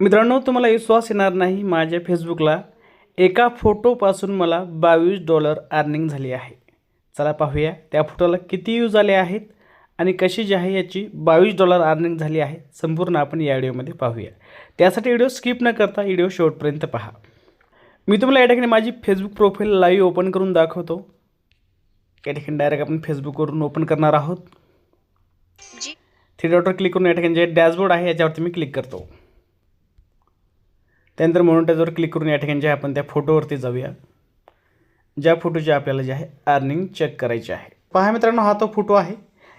मित्रांनो तुम्हाला विश्वास येणार नाही माझ्या फेसबुकला एका फोटोपासून मला बावीस डॉलर अर्निंग झाली आहे. चला पाहूया त्या फोटोला किती व्ह्यूज आले आहेत आणि कशी जी आहे याची बावीस डॉलर अर्निंग झाली आहे संपूर्ण आपण या व्हिडिओमध्ये पाहूया. त्यासाठी व्हिडिओ स्किप न करता व्हिडिओ शेवटपर्यंत पहा. मी तुम्हाला या ठिकाणी माझी फेसबुक प्रोफाईल लाईव्ह ओपन करून दाखवतो. या ठिकाणी डायरेक्ट आपण फेसबुकवरून ओपन करणार आहोत. थ्री डॉटवर क्लिक करून या ठिकाणी जे डॅशबोर्ड आहे याच्यावरती मी क्लिक करतो. त्यानंतर मोनोटाईजवर क्लिक करून या ठिकाणी जे आहे आपण त्या फोटोवरती जाऊया. ज्या फोटोची आपल्याला जे आहे अर्निंग चेक करायची आहे. पहा मित्रांनो हा तो फोटो आहे.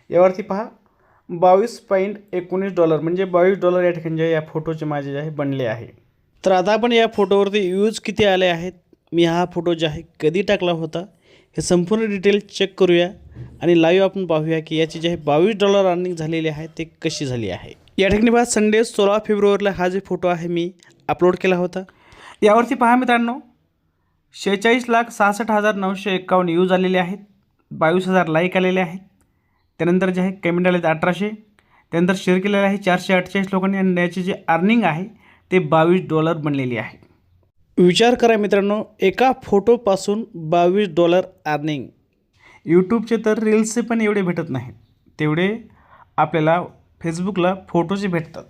यावरती पहा बावीस पॉईंट एकोणीस डॉलर म्हणजे बावीस डॉलर या ठिकाणी जे या फोटोचे माझे जे आहे बनले आहे. तर आता आपण या फोटोवरती यूज किती आले आहेत? मी हा फोटो जे आहे कधी टाकला होता? हे संपूर्ण डिटेल चेक करूया आणि लाईव्ह आपण पाहूया की याची जे आहे बावीस डॉलर अर्निंग झालेली आहे ते कशी झाली आहे. या ठिकाणी पहा संडे सोळा फेब्रुवारीला हा जे फोटो आहे मी अपलोड केला होता? यावरती पहा मित्रांनो शेहेचाळीस लाख सहासष्ट हजार नऊशे एक्कावन्न यूज आलेले आहेत बावीस हजार लाईक आलेले आहेत त्यानंतर जे आहे कमेंट आले आहेत अठराशे त्यानंतर शेअर केलेलं आहे चारशे अठ्ठेचाळीस लोकांनी आणि याची जे अर्निंग आहे ते बावीस डॉलर बनलेली आहे. विचार करा मित्रांनो एका फोटोपासून बावीस डॉलर अर्निंग. यूट्यूबचे तर रील्सचे पण एवढे भेटत नाहीत तेवढे आपल्याला फेसबुकला फोटोचे भेटतात.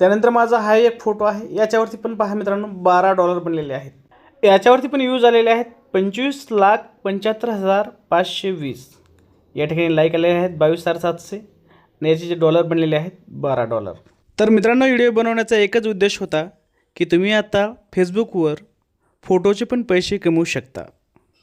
त्यानंतर माझा हा एक फोटो आहे. याच्यावरती पण पहा मित्रांनो बारा डॉलर बनलेले आहेत. याच्यावरती पण यूज आलेले आहेत पंचवीस लाख पंच्याहत्तर हजार पाचशे वीस. या ठिकाणी लाईक आलेले आहेत बावीस हजार सातशे आणि याचे जे डॉलर बनलेले आहेत बारा डॉलर तर मित्रांनो व्हिडिओ बनवण्याचा एकच उद्देश होता की तुम्ही आता फेसबुकवर फोटोचे पण पैसे कमवू शकता.